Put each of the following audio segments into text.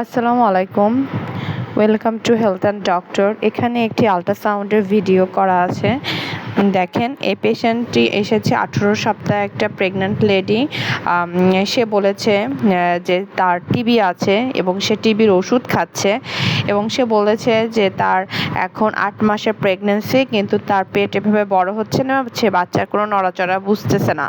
আসসালামু আলাইকুম। Welcome to health and doctor এখানে একটি আলট্রাসাউন্ডের ভিডিও করা আছে। দেখেন, এই পেশেন্টটি এসেছে আঠেরো সপ্তাহে একটা প্রেগন্যান্ট লেডি সে বলেছে যে তার টিবি আছে এবং সে টিবির ওষুধ খাচ্ছে। এবং সে বলেছে যে তার এখন আট মাসের প্রেগনেন্সি কিন্তু তার পেট এভাবে বড় হচ্ছে না, সে বাচ্চার কোনো নড়াচড়া বুঝতেছে না।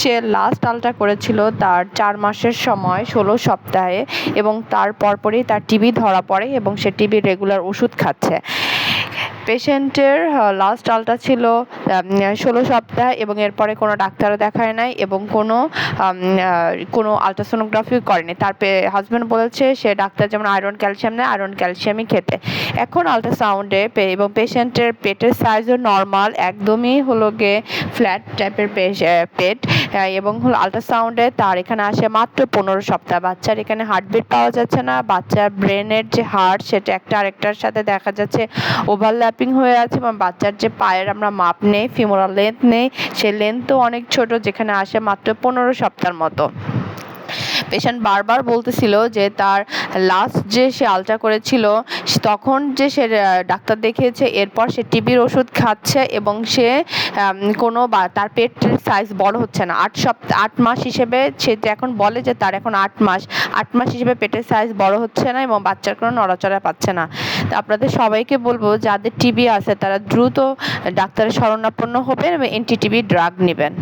সে লাস্ট আলট্রা করেছিল তার চার মাসের সময় ষোলো সপ্তাহে এবং তার পরপরই তার টিবি ধরা পড়ে এবং সে টিবির রেগুলার ওষুধ খাচ্ছে। পেশেন্টের লাস্ট আলট্রা ছিল ষোলো সপ্তাহ এবং এরপরে কোনো ডাক্তারও দেখায় নাই এবং কোনো কোনো আলট্রাসোনোগ্রাফি করেনি। তার হাজব্যান্ড বলেছে, সে ডাক্তার যেমন আয়রন ক্যালসিয়াম নেয় আয়রন ক্যালসিয়ামই খেতে। এখন আলট্রাসাউন্ডে এবং পেশেন্টের পেটের সাইজও নর্মাল একদমই হলো গিয়ে ফ্ল্যাট টাইপের পেট এবং হলো আলট্রাসাউন্ডে তার এখানে আসে মাত্র পনেরো সপ্তাহ। বাচ্চার এখানে হার্টবিট পাওয়া যাচ্ছে না, বাচ্চার ব্রেনের যে হার্ট সেটা একটা আরেকটার সাথে দেখা যাচ্ছে ওভারল্যাপিং হয়ে আছে এবং বাচ্চার যে পায়ের আমরা মাপ নেই ফিমোরাল লেন্থ নেই সে লেন্থও অনেক ছোট যেখানে আসে মাত্র পনেরো সপ্তাহের মতো। পেশেন্ট বারবার বলতেছিল যে তার লাস্ট যে সে আলট্রা করেছিল, তখন যে সে ডাক্তার দেখিয়েছে, এরপর সে টিবির ওষুধ খাচ্ছে এবং সে কোনো বা- তার পেটের সাইজ বড় হচ্ছে না। আট সপ্তাহ আট মাস হিসেবে সে এখন বলে যে তার এখন আট মাস আট মাস হিসেবে পেটের সাইজ বড় হচ্ছে না এবং বাচ্চার কোনো নড়াচড়া পাচ্ছে না। তো আপনাদের সবাইকে বলব, যাদের টিবি আছে তারা দ্রুত ডাক্তারের শরণাপন্ন হবেন এবং এন্টি টিবি ড্রাগ নেবেন।